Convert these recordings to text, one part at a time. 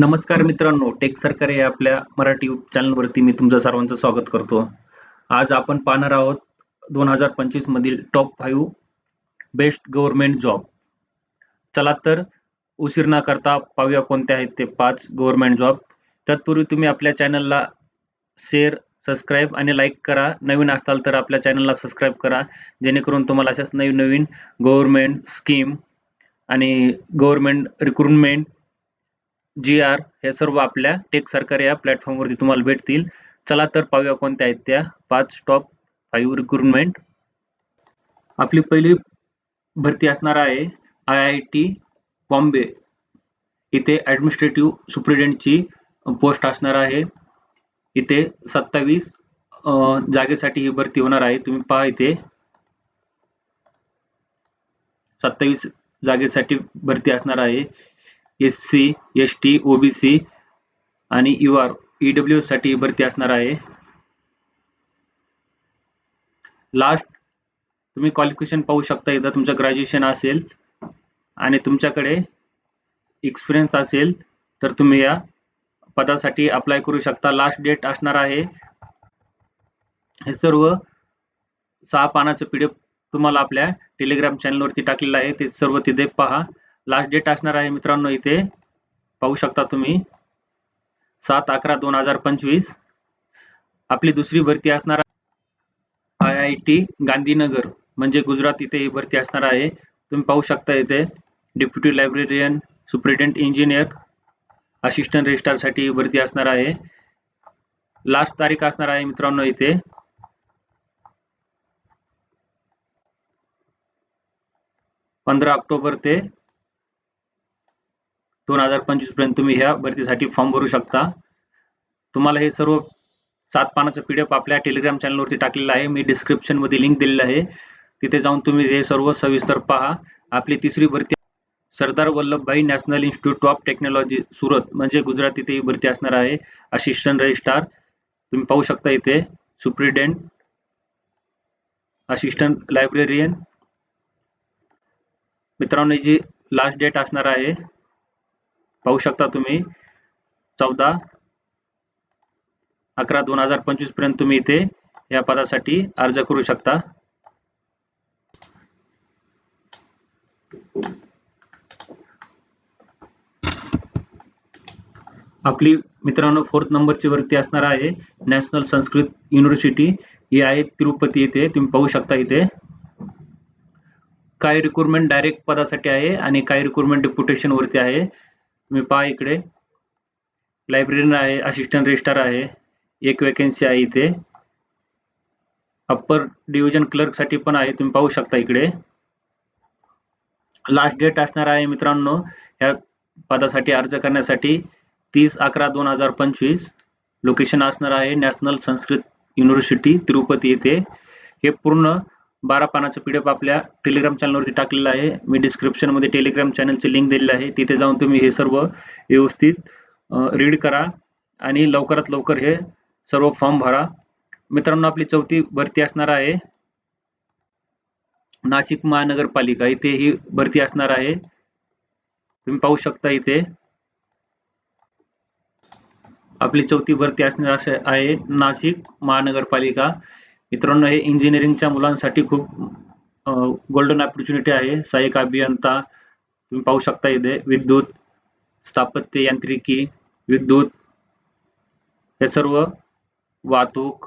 नमस्कार मित्रांनो टेक सरकार या आपल्या मराठी चॅनलवरती मी तुमचं सर्वांचं स्वागत करतो. आज आपण पाहणार आहोत दोन हजार पंचवीस मधील top five best government job चला तर उशीर न करता पाहूया कोणते आहेत ते पाच गव्हर्नमेंट जॉब तत्पूर्वी तुम्ही आपल्या चॅनलला शेअर सबस्क्राईब आणि लाईक करा. नवीन असाल तर आपल्या चॅनलला सबस्क्राईब करा. जेणेकरून तुम्हाला अशाच नवीन नवीन गव्हर्नमेंट स्कीम आणि गव्हर्नमेंट रिक्रुटमेंट जी आर हे सर्व आपल्या टेक सरकार या प्लॅटफॉर्मवरती तुम्हाला भेटतील. चला तर पाहूया कोणत्या आहेत त्या. पाच टॉप फाईव्ह रिक्रुटमेंट आपली पहिली भरती असणार आहे आय आय टी बॉम्बे. इथे ॲडमिनिस्ट्रेटिव्ह सुप्रिटेंडची पोस्ट असणार आहे. इथे सत्तावीस जागेसाठी ही भरती होणार आहे. तुम्ही पहा इथे. सत्तावीस जागेसाठी भरती असणार आहे. S C S T OBC आणि यू आर ईडब्ल्यू साठी भरती असणार आहे. लास्ट तुम्ही क्वालिफिकेशन पाहू शकता इथं तुमचं ग्रॅज्युएशन असेल आणि तुमच्याकडे एक्सपिरियन्स असेल तर तुम्ही या पदासाठी अप्लाय करू शकता. लास्ट डेट असणार आहे. हे सर्व सहा पानाचं पीडीएफ तुम्हाला आपल्या टेलिग्राम चॅनलवरती टाकलेलं आहे. ते सर्व तिथे पहा. लास्ट डेट असणार आहे मित्रांनो इथे. पाहू शकता तुम्ही. सात अकरा दोन हजार पंचवीस. आपली दुसरी भरती असणार आय आय टी गांधीनगर. म्हणजे गुजरात इथे ही भरती असणार आहे. तुम्ही पाहू शकता इथे. Deputy librarian superintendent engineer assistant रजिस्ट्रारसाठी ही भरती असणार आहे. लास्ट तारीख असणार आहे मित्रांनो इथे. पंधरा ऑक्टोबर ते दोन हजार पंचवीसपर्यंत तुम्ही ह्या भरतीसाठी फॉर्म भरू शकता. तुम्हाला हे सर्व सात पानाचं पीडीएफ आपल्या टेलिग्राम चॅनलवरती टाकलेलं आहे. मी डिस्क्रिप्शनमध्ये लिंक दिलेलं आहे. तिथे जाऊन तुम्ही हे सर्व सविस्तर पहा. आपली तिसरी भरती Sardar Vallabhbhai national institute of technology Surat म्हणजे गुजरात इथे ही भरती असणार आहे. असिस्टंट रजिस्ट्रार तुम्ही पाहू शकता इथे. Superintendent assistant librarian. मित्रांनो जी लास्ट डेट असणार आहे पाहू शकता तुम्ही. चौदा अकरा दोन हजार पंचवीसपर्यंत तुम्ही इथे या पदासाठी अर्ज करू शकता. आपली मित्रांनो फोर्थ नंबरची वरती असणार आहे. नॅशनल संस्कृत युनिव्हर्सिटी ही आहे तिरुपती येथे. तुम्ही पाहू शकता इथे. काही रिक्रुटमेंट डायरेक्ट पदासाठी आहे आणि काही रिक्रुटमेंट डिप्युटेशन वरती आहे. तुम्ही पहा इकडे. लायब्ररीन आहे असिस्टंट रजिस्टर आहे. एक वेकेन्सी आहे इथे. अप्पर डिव्हिजन क्लर्कसाठी पण आहे तुम्ही पाहू शकता इकडे. लास्ट डेट असणार आहे मित्रांनो ह्या पदासाठी अर्ज करण्यासाठी तीस अकरा दोन हजार पंचवीस. लोकेशन असणार आहे नॅशनल संस्कृत युनिव्हर्सिटी तिरुपती येथे. हे पूर्ण बारा पानाचं पीडीएफ आपल्या टेलिग्राम चॅनलवरती टाकलेलं आहे. मी डिस्क्रिप्शनमध्ये टेलिग्राम चॅनलचे लिंक दिलेलं आहे. तिथे जाऊन तुम्ही हे सर्व व्यवस्थित रीड करा आणि लवकरात लवकर हे सर्व फॉर्म भरा. मित्रांनो आपली चौथी भरती असणार आहे. नाशिक महानगरपालिका इथे ही भरती असणार आहे. तुम्ही पाहू शकता इथे. आपली चौथी भरती असणार आहे नाशिक महानगरपालिका. मित्रांनो हे इंजिनिअरिंगच्या मुलांसाठी खूप गोल्डन ऑपॉर्च्युनिटी आहे. सहाय्यक अभियंता तुम्ही पाहू शकता इथे. विद्युत स्थापत्य यांत्रिकी विद्युत हे सर्व वाहतूक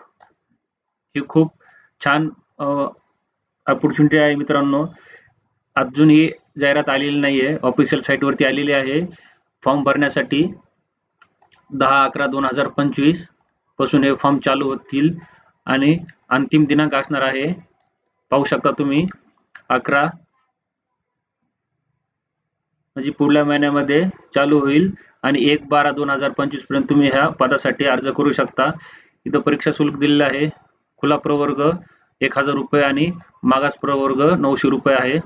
ही खूप छान ऑपॉर्च्युनिटी आहे मित्रांनो. अजून ही जाहिरात आलेली नाहीये. ऑफिशियल साईटवरती आलेली आहे. फॉर्म भरण्यासाठी दहा अकरा दोन हजार पंचवीसपासून हे फॉर्म चालू होतील. आणि अंतिम दिनांक असणार आहे. पाहू शकता तुम्ही अकरा. म्हणजे पुढल्या महिन्यामध्ये चालू होईल आणि एक बारा दोन हजार पंचवीसपर्यंत तुम्ही ह्या पदासाठी अर्ज करू शकता. इथं परीक्षा शुल्क दिलेलं आहे. खुला प्रवर्ग एक हजार रुपये आणि मागास प्रवर्ग नऊशे रुपये आहे.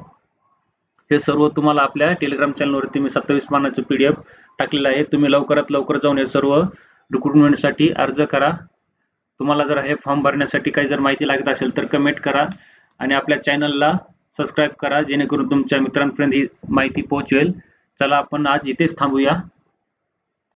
हे सर्व तुम्हाला आपल्या टेलिग्राम चॅनलवरती मी सत्तावीस पानाचं पीडीएफ टाकलेलं आहे. तुम्ही लवकरात लवकर जाऊन हे सर्व रिक्रुटमेंटसाठी अर्ज करा. तुम्हाला जर हे फॉर्म भरण्यासाठी काही जर माहिती लागत असेल तर कमेंट करा आणि आपल्या चॅनलला सबस्क्राईब करा जेणेकरून तुमच्या मित्रांपर्यंत ही माहिती पोहोचवेल चला आपण आज इथेच थांबूया.